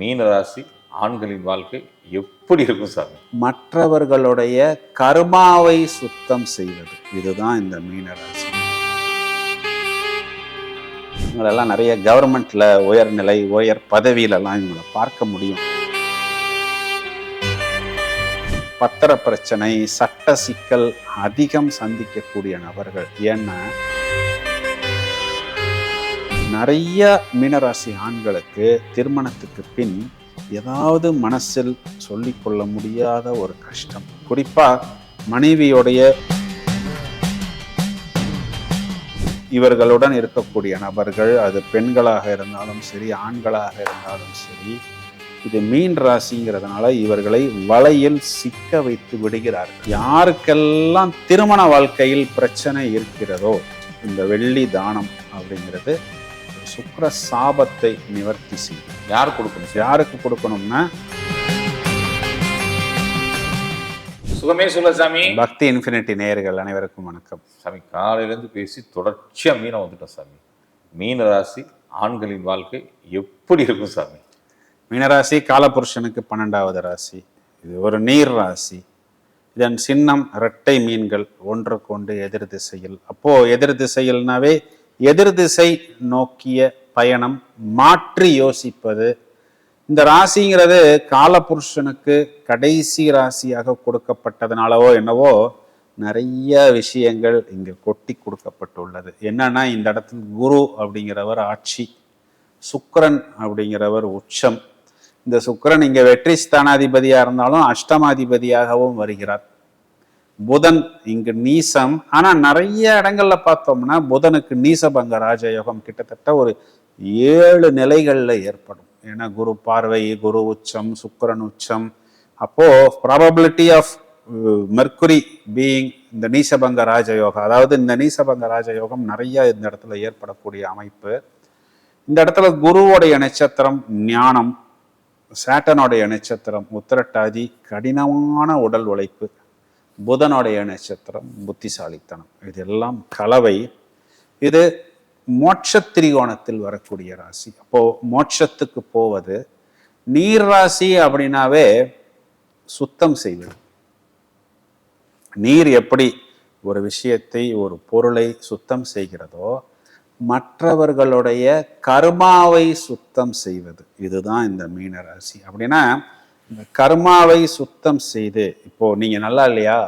மீன ராசி ஆண்களின் வாழ்க்கை எப்படி இருக்கும் சாமி? மற்றவர்களுடைய கர்மாவை சுத்தம் செய்வது. இதுதான் இந்த மீனராசி. இவங்களெல்லாம் நிறைய கவர்மெண்ட்ல உயர்நிலை உயர் பதவியிலலாம் இவங்களை பார்க்க முடியும். பத்திர பிரச்சனை சட்ட சிக்கல் அதிகம் சந்திக்கக்கூடிய நபர்கள். ஏன்னா நிறைய மீனராசி ஆண்களுக்கு திருமணத்துக்கு பின் ஏதாவது மனசில் சொல்லிக்கொள்ள முடியாத ஒரு கஷ்டம். குறிப்பா மனைவியுடைய இவர்களுடன் இருக்கக்கூடிய நபர்கள் அது பெண்களாக இருந்தாலும் சரி ஆண்களாக இருந்தாலும் சரி இது மீன் ராசிங்கிறதுனால இவர்களை வலையில் சிக்க வைத்து விடுகிறார்கள். யாருக்கெல்லாம் திருமண வாழ்க்கையில் பிரச்சனை இருக்கிறதோ இந்த வெள்ளி தானம் அப்படிங்கிறது சுக்கிர சாபத்தை நிவர்த்தி செய்யும். யார் கொடுக்கணும் யாருக்கு கொடுக்கணும்னா? சுகமே சொல்ல சாமி. பக்தி இன்ஃபினிட்டி நேயர்கள் அனைவருக்கும் வணக்கம். சாமி காலையிலேருந்து பேசி தொடர்ச்சியா மீனம் வந்துட்டோம் சாமி. மீன ராசி ஆண்களின் வாழ்க்கை எப்படி இருக்கும் சாமி? மீனராசி காலபுருஷனுக்கு பன்னெண்டாவது ராசி. இது ஒரு நீர் ராசி. இதன் சின்னம் இரட்டை மீன்கள் ஒன்றுக்கொண்டு எதிர் திசையில். அப்போ எதிர் திசையில்னாவே எதிர் திசை நோக்கிய பயணம் மாற்றி யோசிப்பது. இந்த ராசிங்கிறது காலபுருஷனுக்கு கடைசி ராசியாக கொடுக்கப்பட்டதுனாலவோ என்னவோ நிறைய விஷயங்கள் இங்கே கொட்டி கொடுக்கப்பட்டுள்ளது. என்னன்னா இந்த இடத்துல குரு அப்படிங்கிறவர் ஆட்சி சுக்கரன் அப்படிங்கிறவர் உச்சம். இந்த சுக்கரன் இங்கே வெற்றி ஸ்தானாதிபதியாக இருந்தாலும் அஷ்டமாதிபதியாகவும் வருகிறார். புதன் இங்கு நீசம். ஆனால் நிறைய இடங்கள்ல பார்த்தோம்னா புதனுக்கு நீசபங்க ராஜயோகம் கிட்டத்தட்ட ஒரு ஏழு நிலைகளில் ஏற்படும். ஏன்னா குரு பார்வை குரு உச்சம் சுக்கரன் உச்சம். அப்போ ப்ராபபிலிட்டி ஆஃப் மெர்க்குரி பீயிங் இந்த நீசபங்க ராஜயோகம் அதாவது இந்த நீசபங்க ராஜயோகம் நிறைய இந்த இடத்துல ஏற்படக்கூடிய அமைப்பு. இந்த இடத்துல குருவோடைய நட்சத்திரம் ஞானம் சேட்டனுடைய நட்சத்திரம் உத்திரட்டாதி கடினமான உடல் உழைப்பு புதனுடைய நட்சத்திரம் புத்திசாலித்தனம். இதெல்லாம் கலவை. இது மோட்ச திரிகோணத்தில் வரக்கூடிய ராசி. அப்போ மோட்சத்துக்கு போவது நீர் ராசி அப்படின்னாவே சுத்தம் செய்வது. நீர் எப்படி ஒரு விஷயத்தை ஒரு பொருளை சுத்தம் செய்கிறதோ மற்றவர்களுடைய கர்மாவை சுத்தம் செய்வது. இதுதான் இந்த மீன ராசி. அப்படின்னா கர்மாவை சுத்தம் செய்து இப்போ நீங்க நல்லா இல்லையா?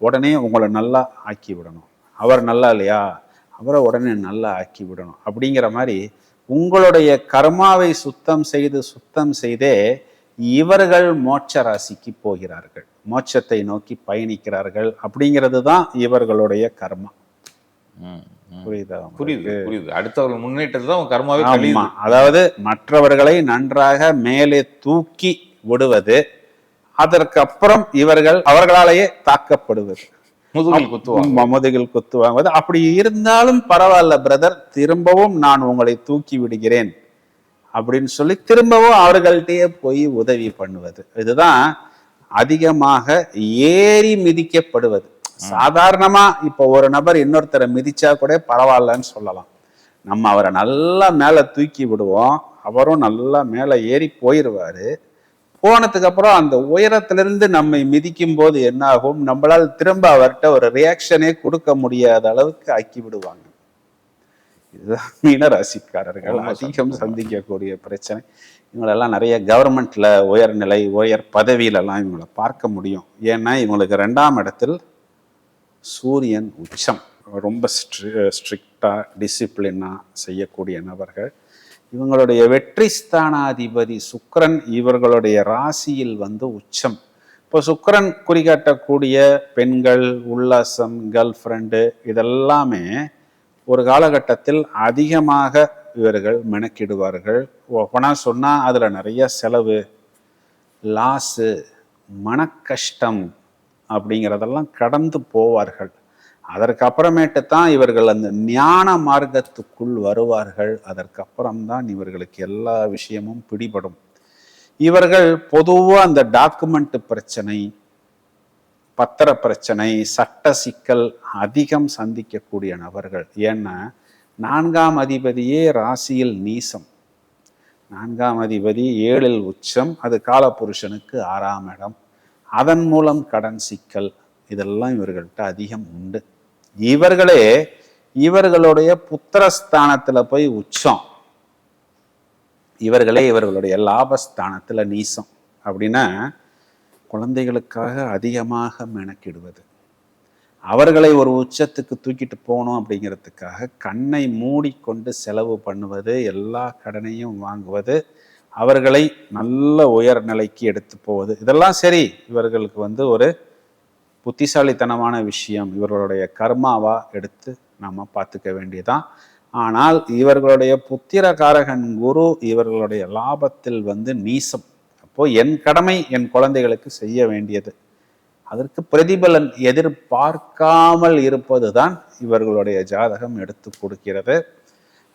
உடனே உங்களை நல்லா ஆக்கி விடணும். அவர் நல்லா இல்லையா? அவரை உடனே நல்லா ஆக்கி விடணும். அப்படிங்கிற மாதிரி உங்களுடைய கர்மாவை சுத்தம் செய்து சுத்தம் செய்தே இவர்கள் மோட்ச ராசிக்கு போகிறார்கள். மோட்சத்தை நோக்கி பயணிக்கிறார்கள் அப்படிங்கிறது தான் இவர்களுடைய கர்மா. புரியுதா புரியுது புரியுது. அடுத்தவர்கள் முன்னேற்றத்தை தான் கர்மாவே அதாவது மற்றவர்களை நன்றாக மேலே தூக்கி விடுவது. அதற்கப்புறம் இவர்கள் அவர்களாலேயே தாக்கப்படுவது. முதுகில் குத்துவாங்க. முதுகில் குத்து வாங்குவது அப்படி இருந்தாலும் பரவாயில்ல பிரதர் திரும்பவும் நான் உங்களை தூக்கி விடுகிறேன். அப்படின்னு சொல்லி திரும்பவும் அவர்கள்ட்டயே போய் உதவி பண்ணுவது. இதுதான் அதிகமாக ஏறி மிதிக்கப்படுவது. சாதாரணமா இப்ப ஒரு நபர் இன்னொருத்தரை மிதிச்சா கூட பரவாயில்லன்னு சொல்லலாம். நம்ம அவரை நல்லா மேல தூக்கி விடுவோம். அவரும் நல்லா மேல ஏறி போயிருவாரு போனதுக்கு அப்புறம் அந்த உயரத்திலிருந்து நம்மை மிதிக்கும் போது என்ன ஆகும் நம்மளால் திரும்ப அவர்கிட்ட ஒரு ரியாக்ஷனே கொடுக்க முடியாத அளவுக்கு ஆக்கி விடுவாங்க. இதுதான் மீன ராசிக்காரர்கள். உண்மை சார், அதிகம். சந்திக்கக்கூடிய பிரச்சனை. இவங்களெல்லாம் நிறைய கவர்மெண்ட்ல உயர்நிலை உயர் பதவியிலெல்லாம் இவங்களை பார்க்க முடியும். ஏன்னா இவங்களுக்கு ரெண்டாம் இடத்தில் சூரியன் உச்சம். ரொம்ப ஸ்ட்ரி ஸ்ட்ரிக்டா டிசிப்ளினா செய்யக்கூடிய நபர்கள். இவங்களுடைய வெற்றி ஸ்தானாதிபதி சுக்கரன் இவர்களுடைய ராசியில் வந்து உச்சம். இப்போ சுக்கரன் குறிகாட்டக்கூடிய பெண்கள் உல்லாசம் கேர்ள் ஃப்ரெண்டு இதெல்லாமே ஒரு காலகட்டத்தில் அதிகமாக இவர்கள் மெனக்கிடுவார்கள். ஓப்பனாக சொன்னால் அதில் நிறைய செலவு லாஸு மனக்கஷ்டம் அப்படிங்கிறதெல்லாம் கடந்து போவார்கள். அதற்கப்புறமேட்டு தான் இவர்கள் அந்த ஞான மார்க்கத்துக்குள் வருவார்கள். அதற்கப்புறம்தான் இவர்களுக்கு எல்லா விஷயமும் பிடிபடும். இவர்கள் பொதுவாக அந்த டாக்குமெண்ட் பிரச்சனை பத்திர பிரச்சனை சட்ட சிக்கல் அதிகம் சந்திக்கக்கூடிய நபர்கள். ஏன்னா நான்காம் அதிபதியே ராசியில் நீசம். நான்காம் அதிபதி ஏழில் உச்சம் அது காலபுருஷனுக்கு ஆறாம் இடம். அதன் மூலம் கடன் சிக்கல் இதெல்லாம் இவர்கள்ட்ட அதிகம் உண்டு. இவர்களே இவர்களுடைய புத்திரஸ்தானத்துல போய் உச்சம். இவர்களே இவர்களுடைய லாபஸ்தானத்துல நீசம் அப்படின்னா குழந்தைகளுக்காக அதிகமாக மெனக்கிடுவது. அவர்களை ஒரு உச்சத்துக்கு தூக்கிட்டு போகணும் அப்படிங்கிறதுக்காக கண்ணை மூடிக்கொண்டு செலவு பண்ணுவது எல்லா கடனையும் வாங்குவது அவர்களை நல்ல உயர்நிலைக்கு எடுத்து போவது. இதெல்லாம் சரி இவர்களுக்கு வந்து ஒரு புத்திசாலித்தனமான விஷயம் இவர்களுடைய கர்மாவா எடுத்து நாம பார்த்துக்க வேண்டியதான் ஆனால் இவர்களுடைய புத்திரகாரகன் குரு இவர்களுடைய லாபத்தில் வந்து நீசம். அப்போ என் கடமை என் குழந்தைகளுக்கு செய்ய வேண்டியது. அதற்கு பிரதிபலன் எதிர்பார்க்காமல் இருப்பதுதான் இவர்களுடைய ஜாதகம் எடுத்து கொடுக்கிறது.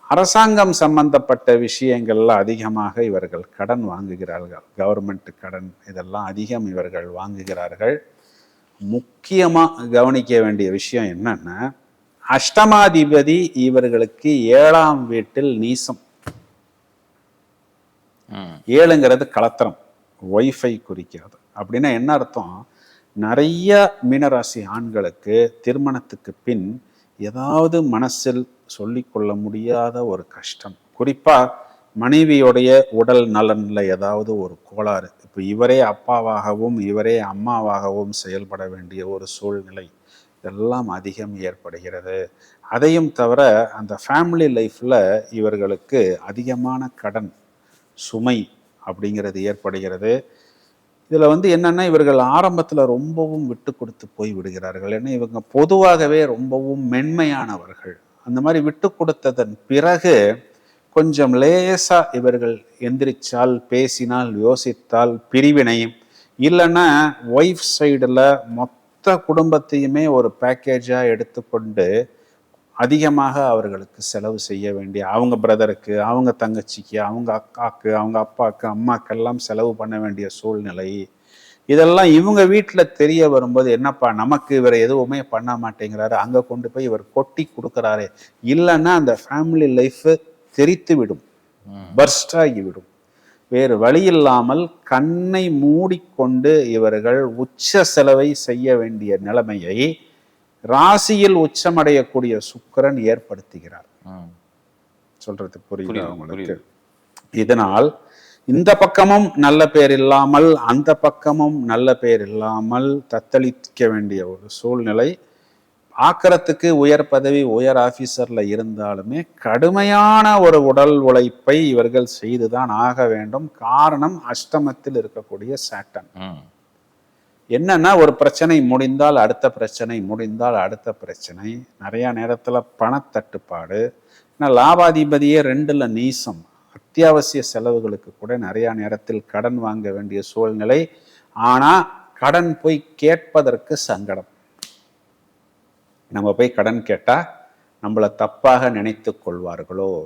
அரசாங்கம் சம்பந்தப்பட்ட விஷயங்கள்ல அதிகமாக இவர்கள் கடன் வாங்குகிறார்கள். கவர்மெண்ட் கடன் இதெல்லாம் அதிகம் இவர்கள் வாங்குகிறார்கள். முக்கியமா கவனிக்க வேண்டிய விஷயம் என்னன்னா அஷ்டமாதிபதி இவர்களுக்கு ஏழாம் வீட்டில் நீசம். ஏழுங்கிறது கலத்திரம் ஒய்ஃபை குறிக்கிறது அப்படின்னா என்ன அர்த்தம்? நிறைய மீனராசி ஆண்களுக்கு திருமணத்துக்கு பின் ஏதாவது மனசில் சொல்லிக்கொள்ள முடியாத ஒரு கஷ்டம். குறிப்பா மனைவியுடைய உடல் நலனில் ஏதாவது ஒரு கோளாறு. இப்போ இவரே அப்பாவாகவும் இவரே அம்மாவாகவும் செயல்பட வேண்டிய ஒரு சூழ்நிலை இதெல்லாம் அதிகம் ஏற்படுகிறது. அதையும் தவிர அந்த ஃபேமிலி லைஃப்பில் இவர்களுக்கு அதிகமான கடன் சுமை அப்படிங்கிறது ஏற்படுகிறது. இதில் வந்து என்னென்னா இவர்கள் ஆரம்பத்தில் ரொம்பவும் விட்டு கொடுத்து போய் விடுகிறார்கள். ஏன்னா இவங்க பொதுவாகவே ரொம்பவும் மென்மையானவர்கள். அந்த மாதிரி விட்டு கொடுத்ததன் பிறகு கொஞ்சம் லேசா இவர்கள் எந்திரிச்சால் பேசினால் யோசித்தால் பிரிவினை இல்லைன்னா ஒய்ஃப் சைடில் மொத்த குடும்பத்தையுமே ஒரு பேக்கேஜாக எடுத்துக்கொண்டு அதிகமாக அவர்களுக்கு செலவு செய்ய வேண்டிய அவங்க பிரதருக்கு அவங்க தங்கச்சிக்கு அவங்க அக்காக்கு அவங்க அப்பாவுக்கு அம்மாக்கெல்லாம் செலவு பண்ண வேண்டிய சூழ்நிலை. இதெல்லாம் இவங்க வீட்டில் தெரிய வரும்போது என்னப்பா நமக்கு இவர் எதுவுமே பண்ண மாட்டேங்கிறாரு. அங்கே கொண்டு போய் இவர் கொட்டி கொடுக்குறாரு. இல்லைன்னா அந்த ஃபேமிலி லைஃப் தெரித்து விடும் பர்ஸ்ட் ஆகிவிடும் வேறு வழி இல்லாமல் கண்ணை மூடிக்கொண்டு இவர்கள் உச்ச செலவை செய்ய வேண்டிய நிலைமையை ராசியில் உச்சமடையக்கூடிய சுக்கிரன் ஏற்படுத்துகிறார். சொல்றது புரியுது உங்களுக்கு. இதனால் இந்த பக்கமும் நல்ல பேர் இல்லாமல் அந்த பக்கமும் நல்ல பேர் இல்லாமல் தத்தளிக்க வேண்டிய ஒரு சூழ்நிலை ஆக்கிறதுக்கு உயர் பதவி உயர் ஆபீசர்ல இருந்தாலுமே கடுமையான ஒரு உடல் உழைப்பை இவர்கள் செய்துதான் ஆக வேண்டும். காரணம் அஷ்டமத்தில் இருக்கக்கூடிய சாட்டன். என்னன்னா ஒரு பிரச்சனை முடிந்தால் அடுத்த பிரச்சனை முடிந்தால் அடுத்த பிரச்சனை. நிறைய நேரத்துல பணத்தட்டுப்பாடு. ஏன்னா லாபாதிபதியே ரெண்டுல நீசம். அத்தியாவசிய செலவுகளுக்கு கூட நிறைய நேரத்தில் கடன் வாங்க வேண்டிய சூழ்நிலை. ஆனா கடன் போய் கேட்பதற்கு சங்கடம். நம்ம போய் கடன் கேட்டால் நம்மளை தப்பாக நினைத்து கொள்வார்களோ?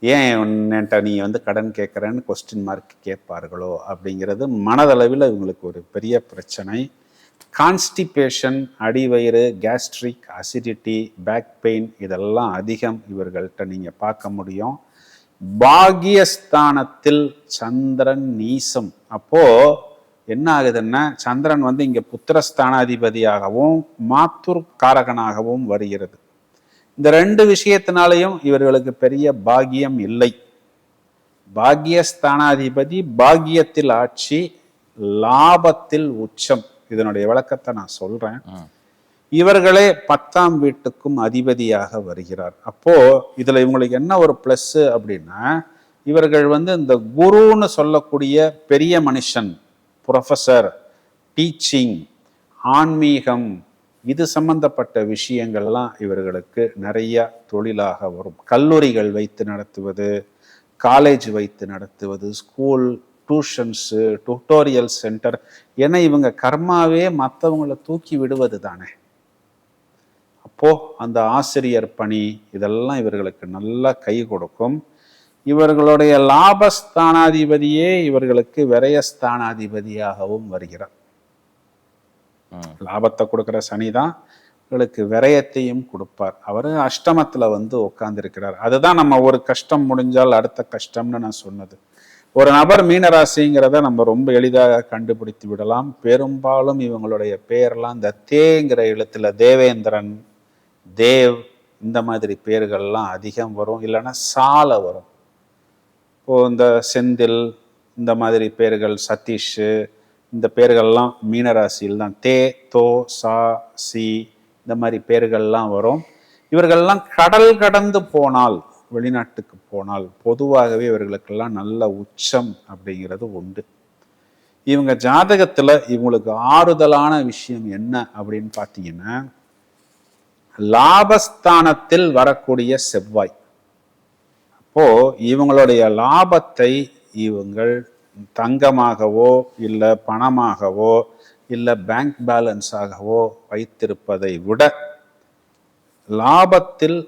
ஏன் என்கிட்ட நீ வந்து கடன் கேட்குறேன்னு கொஸ்டின் மார்க் கேட்பார்களோ? அப்படிங்கிறது மனதளவில் இவங்களுக்கு ஒரு பெரிய பிரச்சனை. கான்ஸ்டிபேஷன் அடிவயிறு கேஸ்ட்ரிக் அசிடிட்டி பேக் பெயின் இதெல்லாம் அதிகம் இவர்கள்ட்ட நீங்கள் பார்க்க முடியும். பாகியஸ்தானத்தில் சந்திரன் நீசம். அப்போது என்ன ஆகுதுன்னா சந்திரன் வந்து இங்க புத்திரஸ்தானாதிபதியாகவும் மாத்துர் காரகனாகவும் வருகிறது. இந்த ரெண்டு விஷயத்தினாலையும் இவர்களுக்கு பெரிய பாக்கியம் இல்லை. பாக்கியஸ்தானாதிபதி பாக்கியத்தில் ஆட்சி லாபத்தில் உச்சம். இதனுடைய விளக்கத்தை நான் சொல்றேன். இவர்களே பத்தாம் வீட்டுக்கும் அதிபதியாக வருகிறார். அப்போ இதுல இவங்களுக்கு என்ன ஒரு பிளஸ் அப்படின்னா இவர்கள் வந்து இந்த குருன்னு சொல்லக்கூடிய பெரிய மனுஷன் ப்ரொஃபஸர் டீச்சிங் ஆன்மீகம் இது சம்பந்தப்பட்ட விஷயங்கள்லாம் இவர்களுக்கு நிறைய தொழிலாக வரும். கல்லூரிகள் வைத்து நடத்துவது காலேஜ் வைத்து நடத்துவது ஸ்கூல் டியூஷன்ஸு டுட்டோரியல் சென்டர் ஏன்னா இவங்க கர்மாவே மற்றவங்களை தூக்கி விடுவது தானே. அப்போது அந்த ஆசிரியர் பணி இதெல்லாம் இவர்களுக்கு நல்லா கை கொடுக்கும். இவர்களுடைய லாபஸ்தானாதிபதியே இவர்களுக்கு விரயஸ்தானாதிபதியாகவும் வருகிறார். லாபத்தை கொடுக்கிற சனி தான் உங்களுக்கு விரயத்தையும் கொடுப்பார். அவர் அஷ்டமத்துல வந்து உட்கார்ந்திருக்கிறார். அதுதான் நம்ம ஒரு கஷ்டம் முடிஞ்சால் அடுத்த கஷ்டம்னு நான் சொன்னது. ஒரு நபர் மீனராசிங்கிறத நம்ம ரொம்ப எளிதாக கண்டுபிடித்து விடலாம். பெரும்பாலும் இவங்களுடைய பெயர்லாம் இந்த தேங்கிற எழுத்துல தேவேந்திரன் தேவ் இந்த மாதிரி பேர்கள்லாம் அதிகம் வரும். இல்லைன்னா சால வரும். இப்போது இந்த செந்தில் இந்த மாதிரி பேர்கள் சதீஷ் இந்த பேர்கள்லாம் மீனராசியில் தான். தே தோ சா சி இந்த மாதிரி பேர்கள்லாம் வரும். இவர்கள்லாம் கடல் கடந்து போனால் வெளிநாட்டுக்கு போனால் பொதுவாகவே இவர்களுக்கெல்லாம் நல்ல உச்சம் அப்படிங்கிறது உண்டு. இவங்க ஜாதகத்தில் இவங்களுக்கு ஆறுதலான விஷயம் என்ன அப்படின்னு பார்த்தீங்கன்னா லாபஸ்தானத்தில் வரக்கூடிய செவ்வாய். அப்போ இவங்களுடைய லாபத்தை இவங்கள் தங்கமாகவோ இல்லை பணமாகவோ இல்லை பேங்க் பேலன்ஸாகவோ வைத்திருப்பதை விட லாபத்தில்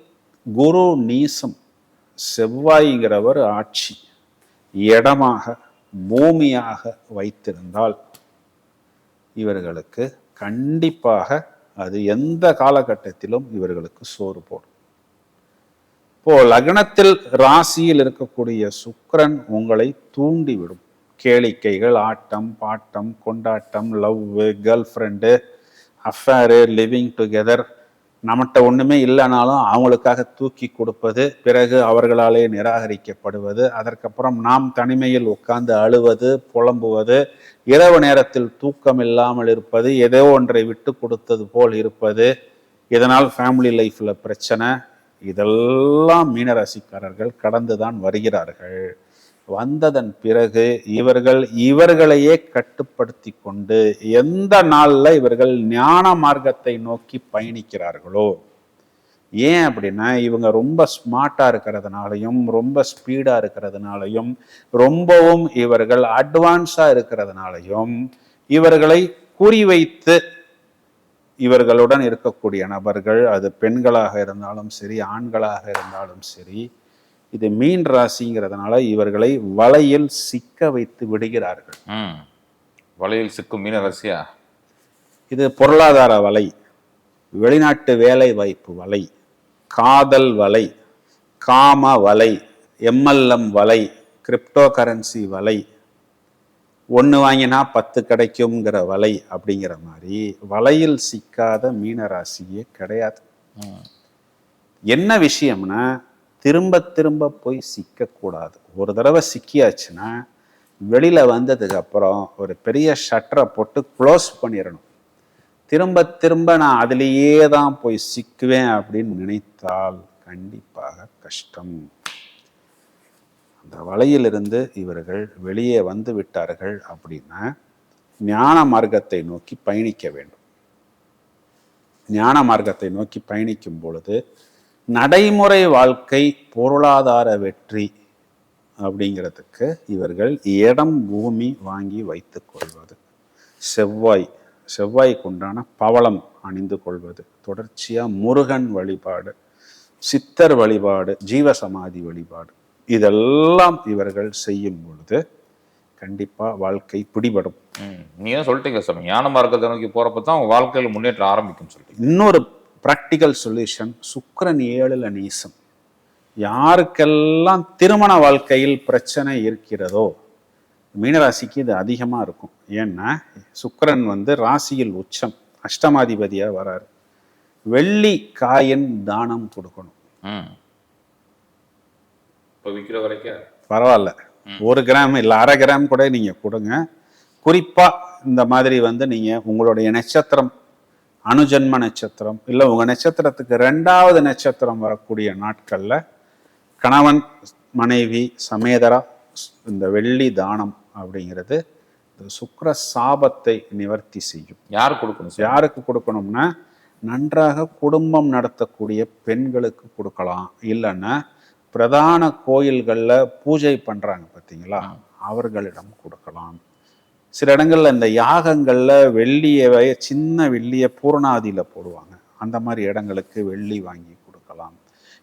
குரு நீசம் செவ்வாய்ங்கிறவர் ஆட்சி இடமாக பூமியாக வைத்திருந்தால் இவர்களுக்கு கண்டிப்பாக அது எந்த காலகட்டத்திலும் இவர்களுக்கு சோறு போடும். இப்போ லக்னத்தில் ராசியில் இருக்கக்கூடிய சுக்கரன் உங்களை தூண்டிவிடும். கேளிக்கைகள் ஆட்டம் பாட்டம் கொண்டாட்டம் love girl friend affair living together நம்மகிட்ட ஒன்றுமே இல்லைனாலும் அவங்களுக்காக தூக்கி கொடுப்பது பிறகு அவர்களாலே நிராகரிக்கப்படுவது அதற்கப்புறம் நாம் தனிமையில் உட்கார்ந்து அழுவது புலம்புவது இரவு நேரத்தில் தூக்கம் இல்லாமல் இருப்பது ஏதோ ஒன்றை விட்டு கொடுத்தது போல் இருப்பது இதனால் ஃபேமிலி லைஃப்பில் பிரச்சனை இதெல்லாம் மீனராசிக்காரர்கள் கடந்துதான் வருகிறார்கள். வந்ததன் பிறகு இவர்கள் இவர்களையே கட்டுப்படுத்தி கொண்டு எந்த நாளில் இவர்கள் ஞான மார்க்கத்தை நோக்கி பயணிக்கிறார்களோ? ஏன் அப்படின்னா இவங்க ரொம்ப ஸ்மார்ட்டாக இருக்கிறதுனாலையும் ரொம்ப ஸ்பீடாக இருக்கிறதுனாலையும் ரொம்பவும் இவர்கள் அட்வான்ஸாக இருக்கிறதுனாலையும் இவர்களை குறிவைத்து இவர்களுடன் இருக்கக்கூடிய நபர்கள் அது பெண்களாக இருந்தாலும் சரி ஆண்களாக இருந்தாலும் சரி இது மீன் ராசிங்கிறதுனால இவர்களை வலையில் சிக்க வைத்து விடுகிறார்கள். வலையில் சிக்கும் மீனராசியா இது பொருளாதார வலை வெளிநாட்டு வேலை வாய்ப்பு வலை காதல் வலை காம வலை எம்எல்எம் வலை கிரிப்டோ கரன்சி வலை ஒன்று வாங்கினா பத்து கிடைக்குங்கிற வலை அப்படிங்கிற மாதிரி வலையில் சிக்காத மீனராசியே கிடையாது. ம். என்ன விஷயம்னா திரும்ப திரும்ப போய் சிக்கக்கூடாது. ஒரு தடவை சிக்கியாச்சுன்னா வெளியில வந்ததுக்கு அப்புறம் ஒரு பெரிய ஷட்டரை போட்டு க்ளோஸ் பண்ணிடணும் திரும்ப திரும்ப நான் அதிலேயே தான் போய் சிக்குவேன் அப்படின்னு நினைத்தால் கண்டிப்பாக கஷ்டம். அந்த வலையிலிருந்து இவர்கள் வெளியே வந்து விட்டார்கள் அப்படின்னா ஞான மார்க்கத்தை நோக்கி பயணிக்க வேண்டும். ஞான மார்க்கத்தை நோக்கி பயணிக்கும் பொழுது நடைமுறை வாழ்க்கை பொருளாதார வெற்றி அப்படிங்கிறதுக்கு இவர்கள் இடம் பூமி வாங்கி வைத்துக் கொள்வது. செவ்வாய் செவ்வாய்க்கு உண்டான பவளம் அணிந்து கொள்வது. தொடர்ச்சியாக முருகன் வழிபாடு சித்தர் வழிபாடு ஜீவசமாதி வழிபாடு. இதெல்லாம் இவர்கள் செய்யும் பொழுது கண்டிப்பா வாழ்க்கை பிடிபடும். ம் நீங்க தான் சொல்லிட்டீங்க சாமி. ஞான மார்க்கத்தை நோக்கி போறப்ப தான் உங்க வாழ்க்கையில முன்னேற்றம் ஆரம்பிக்கும் சொல்லிட்டீங்க. இன்னொரு ப்ராக்டிக்கல் சொல்யூஷன் சுக்கிரன் ஏழுல நீசம். யாருக்கெல்லாம் திருமண வாழ்க்கையில் பிரச்சனை இருக்கிறதோ மீனராசிக்கு இது அதிகமா இருக்கும். ஏன்னா சுக்கிரன் வந்து ராசியில் உச்சம் அஷ்டமாதிபதியா வராரு. வெள்ளி காயின் தானம் கொடுக்கணும். இப்போ விற்கிற வரைக்கும். பரவாயில்ல. ஒரு கிராம் இல்லை அரை கிராம் கூட நீங்க கொடுங்க. குறிப்பா இந்த மாதிரி வந்து நீங்க உங்களுடைய நட்சத்திரம் அனுஜன்ம நட்சத்திரம் இல்லை உங்க நட்சத்திரத்துக்கு ரெண்டாவது நட்சத்திரம் வரக்கூடிய நாட்கள்ல கணவன் மனைவி சமேதரா இந்த வெள்ளி தானம் அப்படிங்கிறது சுக்கிர சாபத்தை நிவர்த்தி செய்யும். யார் கொடுக்கணும் யாருக்கு கொடுக்கணும்னா நன்றாக குடும்பம் நடத்தக்கூடிய பெண்களுக்கு கொடுக்கலாம். இல்லைன்னா பிரதான கோயில்கள்ல பூஜை பண்றாங்க பார்த்தீங்களா அவர்களிடம் கொடுக்கலாம். சில இடங்கள்ல இந்த யாகங்கள்ல வெள்ளியை சின்ன வெள்ளியை பூர்ணாதியில போடுவாங்க. அந்த மாதிரி இடங்களுக்கு வெள்ளி வாங்கி கொடுக்கலாம்.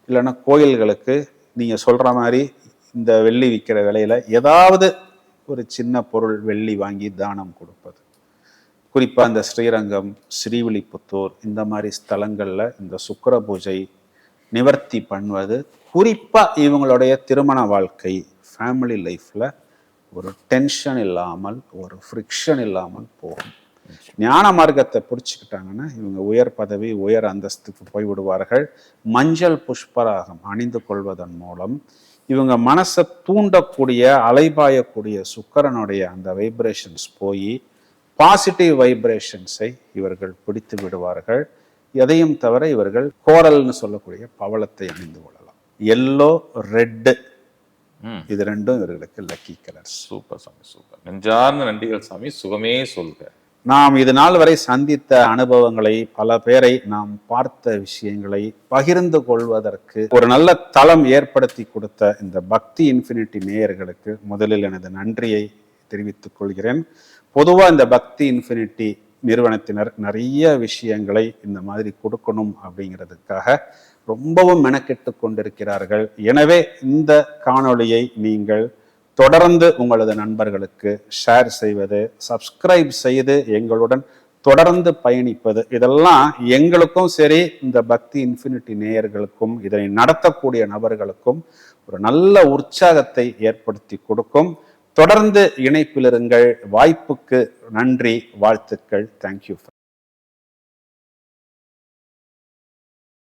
இல்லைன்னா கோயில்களுக்கு நீங்க சொல்ற மாதிரி இந்த வெள்ளி விற்கிற விலையில ஏதாவது ஒரு சின்ன பொருள் வெள்ளி வாங்கி தானம் கொடுப்பது. குறிப்பா இந்த ஸ்ரீரங்கம் ஸ்ரீவில்லிபுத்தூர் இந்த மாதிரி ஸ்தலங்கள்ல இந்த சுக்கிர பூஜை நிவர்த்தி பண்ணுவது குறிப்பாக இவங்களுடைய திருமண வாழ்க்கை ஃபேமிலி லைஃப்பில் ஒரு டென்ஷன் இல்லாமல் ஒரு ஃப்ரிக்ஷன் இல்லாமல் போகும். ஞான மார்க்கத்தை பிடிச்சிக்கிட்டாங்கன்னா இவங்க உயர் பதவி உயர் அந்தஸ்துக்கு போய்விடுவார்கள். மஞ்சள் புஷ்பராகம் அணிந்து கொள்வதன் மூலம் இவங்க மனசை தூண்டக்கூடிய அலைபாயக்கூடிய சுக்கரனுடைய அந்த வைப்ரேஷன்ஸ் போய் பாசிட்டிவ் வைப்ரேஷன்ஸை இவர்கள் பிடித்து விடுவார்கள். எதையும் தவிர இவர்கள் கோரல்னு சொல்லக்கூடிய பவளத்தை அணிந்து கொள்ளலாம். எல்லோ ரெட்டு இது ரெண்டும் இவர்களுக்கு லக்கி கலர்ஸ் சூப்பர் சாமி சூப்பர் நெஞ்சார்ந்த நன்றிகள் சாமி சுகமே சொல்க. நாம் இது நாள் வரை சந்தித்த அனுபவங்களை பல பேரை நாம் பார்த்த விஷயங்களை பகிர்ந்து கொள்வதற்கு ஒரு நல்ல தளம் ஏற்படுத்தி கொடுத்த இந்த பக்தி இன்ஃபினிட்டி நேயர்களுக்கு முதலில் எனது நன்றியை தெரிவித்துக் கொள்கிறேன். பொதுவா இந்த பக்தி இன்ஃபினிட்டி நிறுவனத்தினர் நிறைய விஷயங்களை இந்த மாதிரி கொடுக்கணும் அப்படிங்கிறதுக்காக ரொம்பவும் மெனக்கெட்டு கொண்டிருக்கிறார்கள். எனவே இந்த காணொளியை நீங்கள் தொடர்ந்து உங்களது நண்பர்களுக்கு ஷேர் செய்வது சப்ஸ்கிரைப் செய்து எங்களுடன் தொடர்ந்து பயணிப்பது இதெல்லாம் எங்களுக்கும் சரி இந்த பக்தி இன்ஃபினிட்டி நேயர்களுக்கும் இதனை நடத்தக்கூடிய நபர்களுக்கும் ஒரு நல்ல உற்சாகத்தை ஏற்படுத்தி கொடுக்கும். தொடர்ந்து இணைப்பிலிருங்கள். வாய்ப்புக்கு நன்றி வாழ்த்துக்கள். தேங்க்யூ